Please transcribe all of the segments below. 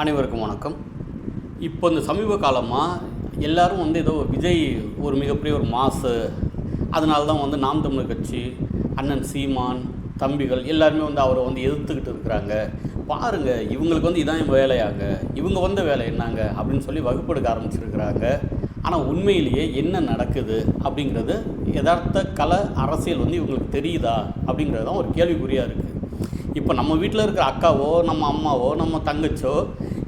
அனைவருக்கும் வணக்கம். இப்போ இந்த சமீப காலமாக எல்லாரும் வந்து ஏதோ விஜய் ஒரு மிகப்பெரிய ஒரு மாசு அதனால தான் வந்து நாம் தமிழர் கட்சி அண்ணன் சீமான் தம்பிகள் எல்லாருமே வந்து அவரை வந்து எதிர்த்துக்கிட்டு இருக்கிறாங்க. பாருங்க இவங்களுக்கு வந்து இதான் வேலையாங்க இவங்க வந்த வேலை என்னங்க அப்படின்னு சொல்லி வகுப்பெடுக்க ஆரம்பிச்சிருக்கிறாங்க. ஆனால் உண்மையிலேயே என்ன நடக்குது அப்படிங்கிறது யதார்த்த கல அரசியல் வந்து இவங்களுக்கு தெரியுதா அப்படிங்கிறது தான் ஒரு கேள்விக்குறியாக இருக்குது இப்போ நம்ம வீட்டில் இருக்கிற அக்காவோ நம்ம அம்மாவோ நம்ம தங்கச்சோ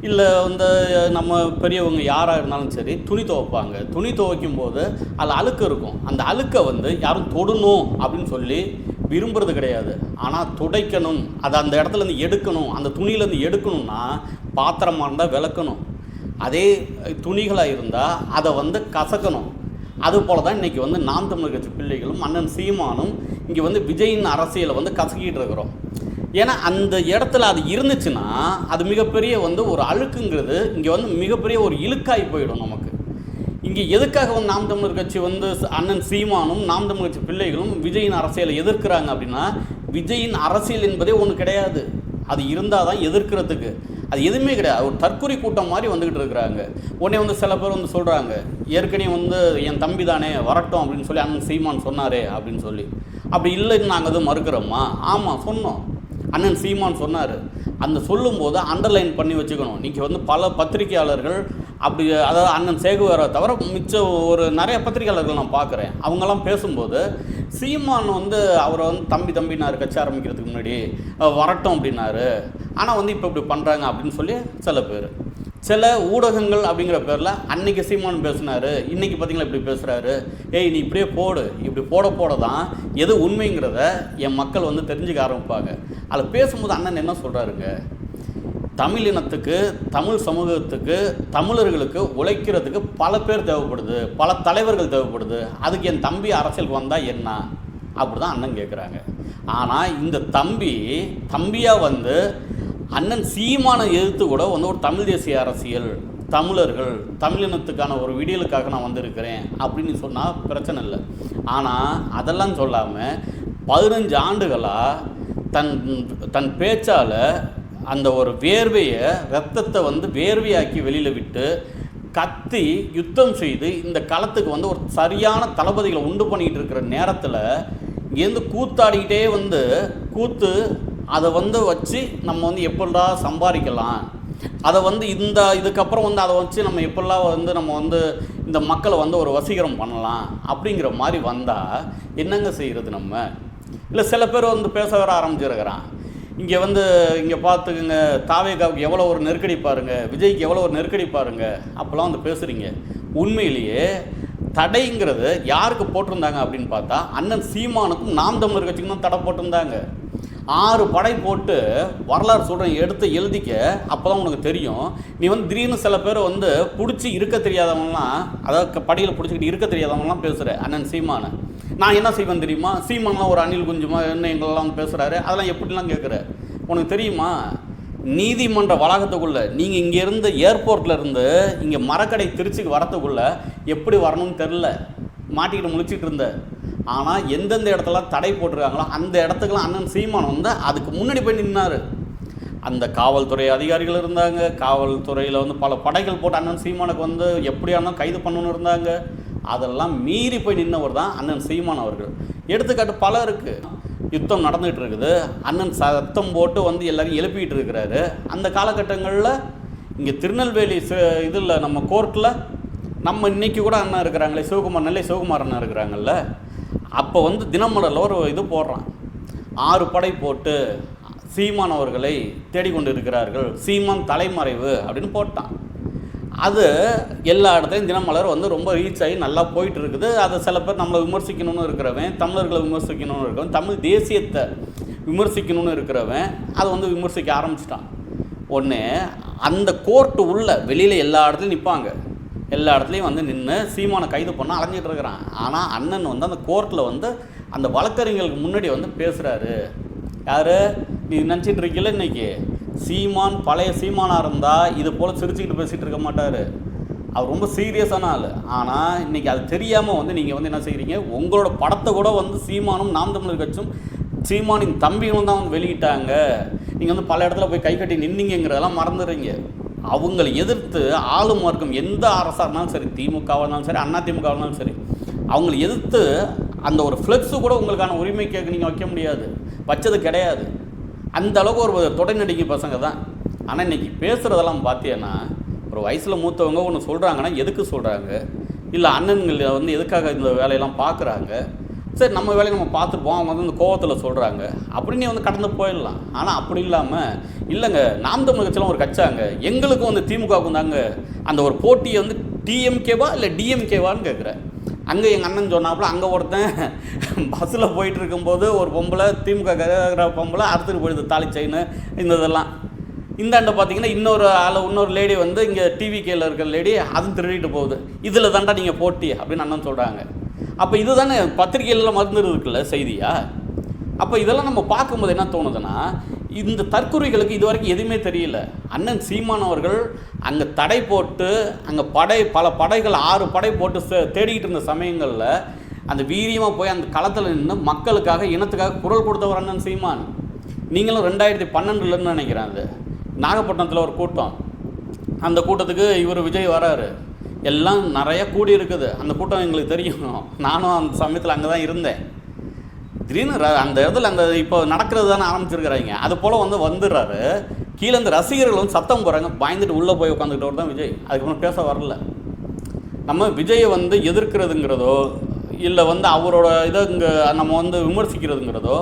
இல்லை வந்து நம்ம பெரியவங்க யாராக இருந்தாலும் சரி துணி துவைப்பாங்க. துணி துவைக்கும் போது அதில் அழுக்கு இருக்கும். அந்த அழுக்கை வந்து யாரும் தொடணும் அப்படின்னு சொல்லி விரும்புறது கிடையாது. ஆனால் துடைக்கணும். அதை அந்த இடத்துலேருந்து எடுக்கணும். அந்த துணியிலேருந்து எடுக்கணும்னா பாத்திரமாக இருந்தால் விளக்கணும். அதே துணிகளாக இருந்தால் அதை வந்து கசக்கணும். அதுபோல் தான் இன்றைக்கி வந்து நாம் தமிழர் கட்சி பிள்ளைகளும் அண்ணன் சீமானும் இங்கே வந்து விஜயின் அரசியலை வந்து கசக்கிட்டு இருக்கிறோம். ஏன்னா அந்த இடத்துல அது இருந்துச்சுன்னா அது மிகப்பெரிய வந்து ஒரு அழுக்குங்கிறது இங்கே வந்து மிகப்பெரிய ஒரு இழுக்காய் போயிடும் நமக்கு. இங்கே எதுக்காக வந்து நாம் தமிழர் கட்சி வந்து அண்ணன் சீமானும் நாம் தமிழர் கட்சி பிள்ளைகளும் விஜயின் அரசியலை எதிர்க்கிறாங்க அப்படின்னா விஜயின் அரசியல் என்பதே ஒன்று கிடையாது. அது இருந்தால் தான் எதிர்க்கிறதுக்கு. அது எதுவுமே கிடையாது. ஒரு தற்கொலை கூட்டம் மாதிரி வந்துக்கிட்டு இருக்கிறாங்க. உடனே வந்து சில பேர் வந்து சொல்கிறாங்க ஏற்கனவே வந்து என் தம்பி தானே வரட்டும் அப்படின்னு சொல்லி அண்ணன் சீமான் சொன்னாரே அப்படின்னு சொல்லி. அப்படி இல்லைன்னு நாங்கள் எதுவும் மறுக்கிறோமா? ஆமாம் சொன்னோம். அண்ணன் சீமான் சொன்னார். அந்த சொல்லும்போது அண்டர்லைன் பண்ணி வச்சுக்கணும். நீங்கள் வந்து பல பத்திரிகையாளர்கள் அப்படி அதாவது அண்ணன் சேகுவாரை தவிர மிச்சம் ஒரு நிறைய பத்திரிகையாளர்கள் நான் பார்க்குறேன். அவங்கெல்லாம் பேசும்போது சீமான் வந்து அவரை வந்து தம்பி தம்பினார் கட்சி ஆரம்பிக்கிறதுக்கு முன்னாடி வரட்டும் அப்படின்னாரு. ஆனால் வந்து இப்போ இப்படி பண்ணுறாங்க அப்படின்னு சொல்லி சில பேர். சில ஊடகங்கள் அப்படிங்கிற பேரில் அன்னைக்கு சீமான் பேசினார் இன்றைக்கி பார்த்தீங்களா இப்படி பேசுகிறாரு ஏய் நீ இப்படியே போடு. இப்படி போட போட தான் எது உண்மைங்கிறத என் மக்கள் வந்து தெரிஞ்சுக்க ஆரம்பிப்பாங்க. அதில் பேசும்போது அண்ணன் என்ன சொல்கிறாருங்க தமிழ் இனத்துக்கு தமிழ் சமூகத்துக்கு தமிழர்களுக்கு உழைக்கிறதுக்கு பல பேர் தேவைப்படுது பல தலைவர்கள் தேவைப்படுது. அதுக்கு என் தம்பி அரசியலுக்கு வந்தால் என்ன? அப்படி தான் அண்ணன் கேட்குறாங்க ஆனால் இந்த தம்பி தம்பியாக வந்து அண்ணன் சீமான எதிர்த்து கூட வந்து ஒரு தமிழ் தேசிய அரசியல் தமிழர்கள் தமிழினத்துக்கான ஒரு விடியலுக்காக நான் வந்திருக்கிறேன் அப்படின்னு சொன்னால் பிரச்சனை இல்லை. ஆனால் அதெல்லாம் சொல்லாமல் பதினஞ்சு ஆண்டுகளாக தன் தன் பேச்சால் அந்த ஒரு வேர்வையை ரத்தத்தை வந்து வேர்வையாக்கி வெளியில் விட்டு கத்தி யுத்தம் செய்து இந்த களத்துக்கு வந்து ஒரு சரியான தளபதிகளை உண்டு பண்ணிக்கிட்டு இருக்கிற நேரத்தில் இங்கேருந்து கூத்தாடிக்கிட்டே வந்து கூத்து அதை வந்து வச்சு நம்ம வந்து எப்படா சம்பாதிக்கலாம்? அதை வந்து இந்த இதுக்கப்புறம் வந்து அதை வச்சு நம்ம எப்படிலாம் வந்து நம்ம வந்து இந்த மக்களை வந்து ஒரு வசீகரம் பண்ணலாம் அப்படிங்கிற மாதிரி வந்தால் என்னங்க செய்கிறது நம்ம? இல்லை சில பேர் வந்து பேச வர ஆரம்பிச்சிருக்கிறான். இங்கே வந்து இங்கே பார்த்துக்குங்க தாவேகாவுக்கு எவ்வளோ ஒரு நெருக்கடி பாருங்க விஜய்க்கு எவ்வளோ ஒரு நெருக்கடி பாருங்க அப்போல்லாம் வந்து பேசுகிறீங்க உண்மையிலேயே தடைங்கிறது யாருக்கு போட்டிருந்தாங்க அப்படின்னு பார்த்தா அண்ணன் சீமானுக்கும் நாம் தமிழர் கட்சிக்கும் தான் தடை போட்டிருந்தாங்க. ஆறு படை போட்டு வரலாறு சொல்கிறேன் எடுத்து எழுதிக்க அப்போ தான் உனக்கு தெரியும். நீ வந்து திடீர்னு சில பேர் வந்து பிடிச்சி இருக்க தெரியாதவங்களாம் அதாவது படியில் பிடிச்சிக்கிட்டு இருக்க தெரியாதவங்களாம் பேசுகிற அண்ணன் சீமானை. நான் என்ன செய்வேன் தெரியுமா? சீமான்லாம் ஒரு அணில் குஞ்சுமா என்ன எங்களெல்லாம் வந்து பேசுகிறாரு அதெல்லாம் எப்படிலாம் கேட்குற உனக்கு தெரியுமா? நீதிமன்ற வளாகத்துக்குள்ளே நீங்கள் இங்கேருந்து ஏர்போர்ட்டில் இருந்து இங்கே மரக்கடை திருச்சிக்கு வரத்துக்குள்ளே எப்படி வரணும்னு தெரில மாட்டிக்கிட்டு முழிச்சிட்டு இருந்த. ஆனால் எந்தெந்த இடத்துல தடை போட்டிருக்காங்களோ அந்த இடத்துக்குலாம் அண்ணன் சீமான் வந்து அதுக்கு முன்னாடி போய் நின்னார். அந்த காவல்துறை அதிகாரிகள் இருந்தாங்க. காவல்துறையில் வந்து பல படைகள் போட்டு அண்ணன் சீமானுக்கு வந்து எப்படியானா கைது பண்ணணும்னு இருந்தாங்க. அதெல்லாம் மீறி போய் நின்றவர் தான் அண்ணன் சீமான் அவர்கள். எடுத்துக்காட்டு பல இருக்குது யுத்தம் நடந்துகிட்டு இருக்குது. அண்ணன் சத்தம் போட்டு வந்து எல்லாரையும் எழுப்பிக்கிட்டு இருக்கிறாரு. அந்த காலகட்டங்களில் இங்கே திருநெல்வேலி இதில் நம்ம கோர்ட்டில் நம்ம இன்னைக்கு கூட அண்ணன் இருக்கிறாங்களே. சிவகுமார் நெல்லை சிவகுமார் அண்ணன் இருக்கிறாங்கல்ல. அப்போ வந்து தினமலரில் ஒரு இது போடுறான். ஆறு படை போட்டு சீமான் அவர்களை தேடிக்கொண்டு இருக்கிறார்கள் சீமான் தலைமறைவு அப்படின்னு போட்டான். அது எல்லா இடத்துலையும் தினமலர் வந்து ரொம்ப ரீச் ஆகி நல்லா போயிட்டு இருக்குது அதை சில பேர் நம்மளை விமர்சிக்கணும்னு இருக்கிறவன் தமிழர்களை விமர்சிக்கணும்னு இருக்கிறவன் தமிழ் தேசியத்தை விமர்சிக்கணும்னு இருக்கிறவன் அதை வந்து விமர்சிக்க ஆரம்பிச்சிட்டான். ஒன்று அந்த கோர்ட்டு உள்ள வெளியில் எல்லா இடத்துலையும் நிற்பாங்க எல்லா இடத்துலையும் வந்து நின்று சீமானை கைது பண்ண அலைஞ்சிட்டு இருக்கிறான். ஆனால் அண்ணன் வந்து அந்த கோர்ட்டில் வந்து அந்த வழக்கறிஞர்களுக்கு முன்னாடி வந்து பேசுகிறாரு யார்? நீ நினச்சிட்டு இருக்கீல்ல இன்றைக்கி சீமான் பழைய சீமானாக இருந்தால் இது போல் சிரிச்சுக்கிட்டு பேசிகிட்டு இருக்க மாட்டார். அவர் ரொம்ப சீரியஸான ஆள். ஆனால் இன்றைக்கி அது தெரியாமல் வந்து நீங்கள் வந்து என்ன செய்கிறீங்க உங்களோட படத்தை கூட வந்து சீமானும் நாம் தமிழர் கட்சியும் சீமானின் தம்பிகளும் தான் வந்து வெளியிட்டாங்க. நீங்கள் வந்து பல இடத்துல போய் கை கட்டி நின்னீங்கிறதெல்லாம் மறந்துடுறீங்க. அவங்களை எதிர்த்து ஆளும் வர்க்கம் எந்த அரசாக இருந்தாலும் சரி திமுகவாக இருந்தாலும் சரி அண்ணா திமுகவாக இருந்தாலும் சரி அவங்களை எதிர்த்து அந்த ஒரு ஃப்ளெக்ஸு கூட உங்களுக்கான உரிமை கேட்க நீங்கள் வைக்க முடியாது. வச்சது கிடையாது. அந்த அளவுக்கு ஒரு தொடை நடிகை பசங்க தான். ஆனால் இன்றைக்கி பேசுகிறதெல்லாம் பார்த்தீங்கன்னா ஒரு வயசில் மூத்தவங்க ஒன்று சொல்கிறாங்கன்னா எதுக்கு சொல்கிறாங்க இல்லை அண்ணன்கள் வந்து எதுக்காக இந்த வேலையெல்லாம் பார்க்குறாங்க சரி நம்ம வேலையை நம்ம பார்த்துருப்போம் அவங்க வந்து அந்த கோவத்தில் சொல்கிறாங்க அப்படின்னு நீ வந்து கடந்து போயிடலாம். ஆனால் அப்படி இல்லாமல் இல்லைங்க நாம் தமிழ் கட்சியெலாம் ஒரு கட்சாங்க எங்களுக்கும் வந்து திமுகவுக்கும் தாங்க அந்த ஒரு போட்டியை வந்து டிஎம்கேவா இல்லை டிஎம்கேவான்னு கேட்குறேன் அங்கே எங்கள் அண்ணன் சொன்னாப்புல அங்கே ஒருத்தன் பஸ்ஸில் போயிட்டு இருக்கும்போது ஒரு பொம்பளை திமுக கர பொம்பளை அறுத்துட்டு போயிடுது தாலி செயின் இந்த இதெல்லாம் இந்தாண்ட பார்த்தீங்கன்னா இன்னொரு ஆள் இன்னொரு லேடி வந்து இங்கே டிவிகேல இருக்கிற லேடி அதுவும் திருடிட்டு போகுது. இதில் தாண்டா நீங்கள் போட்டி அப்படின்னு அண்ணன் சொல்கிறாங்க அப்போ இதுதானே பத்திரிகைகளில் மருந்து இருக்குல்ல செய்தியா? அப்போ இதெல்லாம் நம்ம பார்க்கும்போது என்ன தோணுதுன்னா இந்த தற்கொலைகளுக்கு இது வரைக்கும் எதுவுமே தெரியல. அண்ணன் சீமான் அவர்கள் அங்கே தடை போட்டு அங்கே படை பல படைகள் ஆறு படை போட்டு தேடிக்கிட்டு இருந்த சமயங்களில் அந்த வீரியமாக போய் அந்த களத்தில் நின்று மக்களுக்காக இனத்துக்காக குரல் கொடுத்தவர் அண்ணன் சீமான். நீங்களும் ரெண்டாயிரத்தி பன்னெண்டுலன்னு நினைக்கிறேன் அது. நாகப்பட்டினத்தில் ஒரு கூட்டம். அந்த கூட்டத்துக்கு இவர் விஜய் வராரு. எல்லாம் நிறைய கூடி இருக்குது அந்த கூட்டம் எங்களுக்கு தெரியும். நானும் அந்த சமயத்தில் அங்கே தான் இருந்தேன். திடீர்னு அந்த இடத்துல அந்த இப்போ நடக்கிறது தானே ஆரம்பிச்சிருக்கிறாங்க. அது போல் வந்து வந்துடுறாரு. கீழே இந்த ரசிகர்கள் வந்து சத்தம் போகிறாங்க பயந்துட்டு உள்ளே போய் உட்காந்துக்கிட்டவர் தான் விஜய். அதுக்கப்புறம் பேச வரல. நம்ம விஜயை வந்து எதிர்க்கிறதுங்கிறதோ இல்லை வந்து அவரோட இதை இங்கே நம்ம வந்து விமர்சிக்கிறதுங்கிறதோ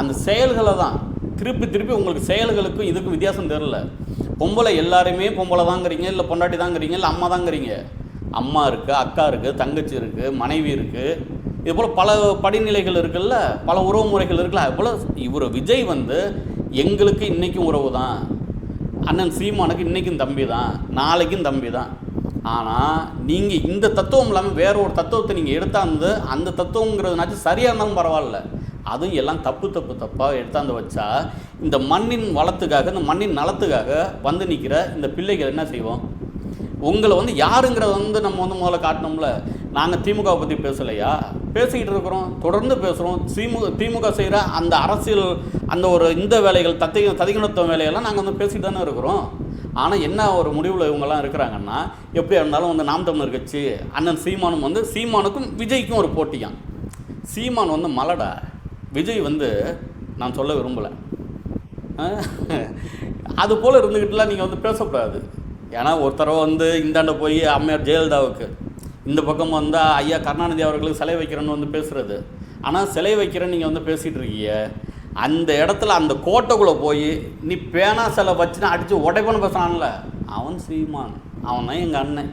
அந்த செயல்களை தான். திருப்பி திருப்பி உங்களுக்கு செயல்களுக்கும் இதுக்கும் வித்தியாசம் தெரில பொம்பளை எல்லாருமே பொம்பளை தாங்கிறீங்க இல்லை பொண்டாட்டி தாங்கிறீங்க இல்லை அம்மா தாங்கிறீங்க அம்மா இருக்குது அக்கா இருக்குது தங்கச்சி இருக்குது மனைவி இருக்குது இது போல் பல படிநிலைகள் இருக்குல்ல பல உறவு முறைகள் இருக்குல்ல அது போல் இவர் விஜய் வந்து எங்களுக்கு இன்றைக்கும் உறவு தான். அண்ணன் சீமானுக்கு இன்றைக்கும் தம்பி தான் நாளைக்கும் தம்பி தான். ஆனால் நீங்கள் இந்த தத்துவம் இல்லாமல் வேற ஒரு தத்துவத்தை நீங்கள் எடுத்தாந்து அந்த தத்துவங்கிறதுனாச்சும் சரியாக இருந்தாலும் பரவாயில்ல. அதுவும் எல்லாம் தப்பு தப்பு தப்பாக எடுத்தாந்து வச்சா இந்த மண்ணின் வளத்துக்காக இந்த மண்ணின் நலத்துக்காக வந்து நிற்கிற இந்த பிள்ளைகள் என்ன செய்வோம்? உங்களை வந்து யாருங்கிறத வந்து நம்ம வந்து முதல்ல காட்டணும்ல. நாங்கள் திமுகவை பற்றி பேசலையா? பேசிக்கிட்டு இருக்கிறோம் தொடர்ந்து பேசுகிறோம் திமுக திமுக செய்கிற அந்த அரசியல் அந்த ஒரு இந்த வேலைகள் தத்தை ததிகுணத்துவ வேலையெல்லாம் நாங்கள் வந்து பேசிட்டு தானே இருக்கிறோம். ஆனால் என்ன ஒரு முடிவில் இவங்கெல்லாம் இருக்கிறாங்கன்னா எப்படியா இருந்தாலும் வந்து நாம் தமிழர் கட்சி அண்ணன் சீமானும் வந்து சீமானுக்கும் விஜய்க்கும் ஒரு போட்டியாம். சீமான் வந்து மலடா. விஜய் வந்து நான் சொல்ல விரும்பலை. அது போல் இருந்துக்கிட்டுலாம் நீங்கள் வந்து பேசக்கூடாது. ஏன்னா ஒரு தடவை வந்து இந்தாண்ட போய் அம்மையார் ஜெயலலிதாவுக்கு இந்த பக்கம் வந்தால் ஐயா கருணாநிதி அவர்களுக்கு சிலை வைக்கிறேன்னு வந்து பேசுகிறது ஆனால் சிலை வைக்கிறேன்னு நீங்கள் வந்து பேசிகிட்டு இருக்கீங்க. அந்த இடத்துல அந்த கோட்டைக்குள்ளே போய் நீ பேனா சிலை வச்சுன்னு அடித்து உடைப்பன்னு பேசுகிறான்ல அவன் சீமான். அவன் தான் எங்கள் அண்ணன்.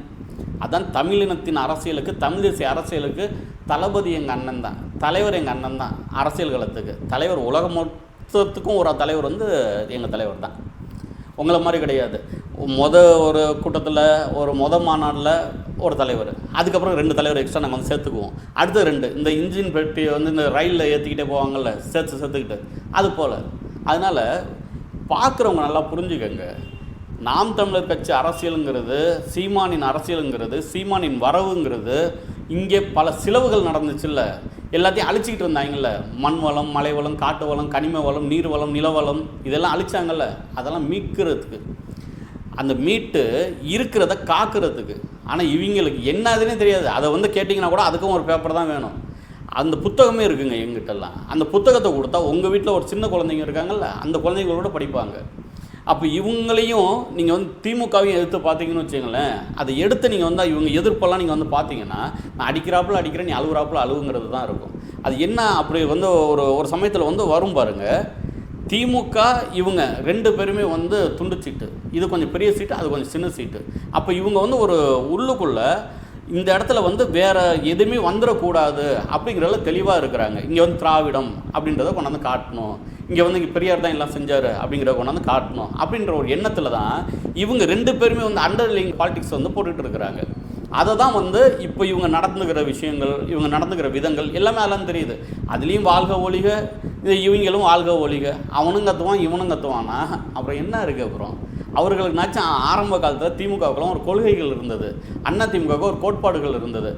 அதான் தமிழினத்தின் அரசியலுக்கு தமிழ் தேசிய அரசியலுக்கு தளபதி எங்கள் அண்ணன் தான். தலைவர் எங்கள் அண்ணன் தான் அரசியல் களத்துக்கு. தலைவர் உலகம் மொத்தத்துக்கும் ஒரு தலைவர் வந்து எங்கள் தலைவர் தான். உங்களை மாதிரி கிடையாது. மொத ஒரு கூட்டத்தில் ஒரு மொத மாநாட்டில் ஒரு தலைவர். அதுக்கப்புறம் ரெண்டு தலைவர் எக்ஸ்ட்ரா நாங்கள் வந்து சேர்த்துக்குவோம். அடுத்து ரெண்டு. இந்த இன்ஜின் பெட்டி வந்து இந்த ரயிலில் ஏற்றிக்கிட்டே போவாங்கள்ல சேர்த்து சேர்த்துக்கிட்டு. அது போல். அதனால் பார்க்குறவங்க நல்லா புரிஞ்சுக்கங்க. நாம் தமிழர் கட்சி அரசியலுங்கிறது சீமானின் அரசியலுங்கிறது சீமானின் வரவுங்கிறது இங்கே பல சிலவுகள் நடந்துச்சுல்ல. எல்லாத்தையும் அழிச்சிக்கிட்டு இருந்தாங்கல்ல மண் வளம் மலை வளம் காட்டு வளம் கனிம வளம் நீர் வளம் நிலவளம் இதெல்லாம் அழிச்சாங்கல்ல. அதெல்லாம் மீட்கிறதுக்கு. அந்த மீட்டு இருக்கிறத காக்கிறதுக்கு. ஆனால் இவங்களுக்கு என்னதுன்னே தெரியாது. அதை வந்து கேட்டிங்கன்னா கூட அதுக்கும் ஒரு பேப்பர் தான் வேணும். அந்த புத்தகமே இருக்குங்க எங்கிட்டலாம் அந்த புத்தகத்தை கொடுத்தா உங்கள் வீட்டில் ஒரு சின்ன குழந்தைங்க இருக்காங்கல்ல அந்த குழந்தைங்களோட படிப்பாங்க. அப்போ இவங்களையும் நீங்கள் வந்து திமுகவையும் எதிர்த்து பார்த்தீங்கன்னு வச்சுங்களேன் அதை எடுத்து நீங்கள் வந்து இவங்க எதிர்ப்பெல்லாம் நீங்கள் வந்து பார்த்தீங்கன்னா நான் அடிக்கிறாப்புல அடிக்கிறேன் நீ அழுகுறாப்புல அழுகுங்கிறது தான் இருக்கும். அது என்ன அப்படி வந்து ஒரு ஒரு சமயத்தில் வந்து வரும் பாருங்கள் திமுக இவங்க ரெண்டு பேருமே வந்து துண்டு சீட்டு. இது கொஞ்சம் பெரிய சீட்டு அது கொஞ்சம் சின்ன சீட்டு. அப்போ இவங்க வந்து ஒரு உள்ளுக்குள்ளே இந்த இடத்துல வந்து வேற எதுவுமே வந்துடக்கூடாது அப்படிங்கிறதுல தெளிவாக இருக்கிறாங்க. இங்கே வந்து திராவிடம் அப்படின்றத கொண்டாந்து காட்டணும். இங்கே வந்து இங்கே பெரியார் தான் எல்லாம் செஞ்சார் அப்படிங்கிறத கொண்டாந்து காட்டணும் அப்படின்ற ஒரு எண்ணத்தில் தான் இவங்க ரெண்டு பேருமே வந்து அண்டர்லிங் பாலிடிக்ஸ் வந்து போட்டுகிட்டு இருக்கிறாங்க. அதை தான் வந்து இப்போ இவங்க நடந்துக்கிற விஷயங்கள் இவங்க நடந்துக்கிற விதங்கள் எல்லாமே அதெல்லாம் தெரியுது. அதுலேயும் வாழ்க ஒழிக இது இவங்களும் வாழ்க ஒழிக அவனும் கத்துவான் இவனும் கத்துவானா? அப்புறம் என்ன இருக்குது அப்புறம்? அவர்களுக்குனாச்சும் ஆரம்ப காலத்தில் திமுகவுக்கெல்லாம் ஒரு கொள்கைகள் இருந்தது. அண்ணா திமுகவுக்கு ஒரு கோட்பாடுகள் இருந்தது.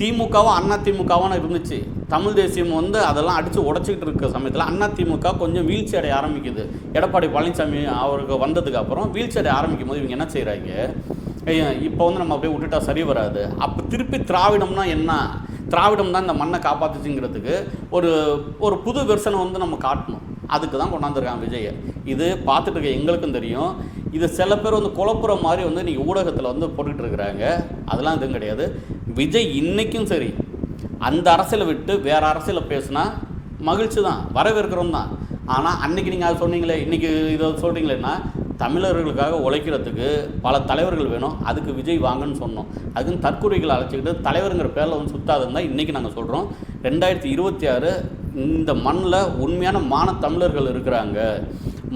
திமுகவும் அண்ணா திமுகவும் இருந்துச்சு. தமிழ் தேசியம் வந்து அதெல்லாம் அடித்து உடச்சிக்கிட்டு இருக்க சமயத்தில் அண்ணா திமுக கொஞ்சம் வீழ்ச்சி அடைய ஆரம்பிக்குது. எடப்பாடி பழனிசாமி அவருக்கு வந்ததுக்கு அப்புறம் வீழ்ச்சி அடைய ஆரம்பிக்கும் போது இவங்க என்ன செய்கிறாங்க இப்போ வந்து நம்ம அப்படியே விட்டுட்டா சரி வராது. அப்போ திருப்பி திராவிடம்னா என்ன? திராவிடம் தான் இந்த மண்ணை காப்பாற்றுச்சுங்கிறதுக்கு ஒரு ஒரு புது வெர்ஷனை வந்து நம்ம காட்டணும். அதுக்கு தான் கொண்டாந்துருக்காங்க விஜயை இது பார்த்துட்டு இருக்க எங்களுக்கும் தெரியும். இது சில பேர் வந்து குழப்புற மாதிரி வந்து இன்றைக்கி ஊடகத்தில் வந்து போட்டுக்கிட்டு இருக்கிறாங்க. அதெல்லாம் எதுவும் கிடையாது. விஜய் இன்றைக்கும் சரி. அந்த அரசியலை விட்டு வேறு அரசியலை பேசுனா மகிழ்ச்சி தான். வரவேற்கிறோம் தான். ஆனால் அன்றைக்கி நீங்கள் அதை சொன்னீங்களே இன்றைக்கி இதை சொல்கிறீங்களேன்னா தமிழர்களுக்காக உழைக்கிறதுக்கு பல தலைவர்கள் வேணும். அதுக்கு விஜய் வாங்கன்னு சொன்னோம். அதுக்குன்னு தற்கொலைகளை அழைச்சிக்கிட்டு தலைவருங்கிற பேரில் வந்து சுத்தாதுன்னு தான் இன்றைக்கி நாங்கள் சொல்கிறோம் ரெண்டாயிரத்தி இருபத்தி ஆறு இந்த மண்ணில் உண்மையான மான தமிழர்கள் இருக்கிறாங்க.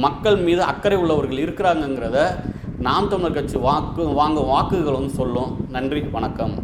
மக்கள் மீது அக்கறை உள்ளவர்கள் இருக்கிறாங்கங்கிறத நாம் தமிழர் கட்சி வாக்கு வாங்க வாக்குகள் வந்து சொல்லும். நன்றி வணக்கம்.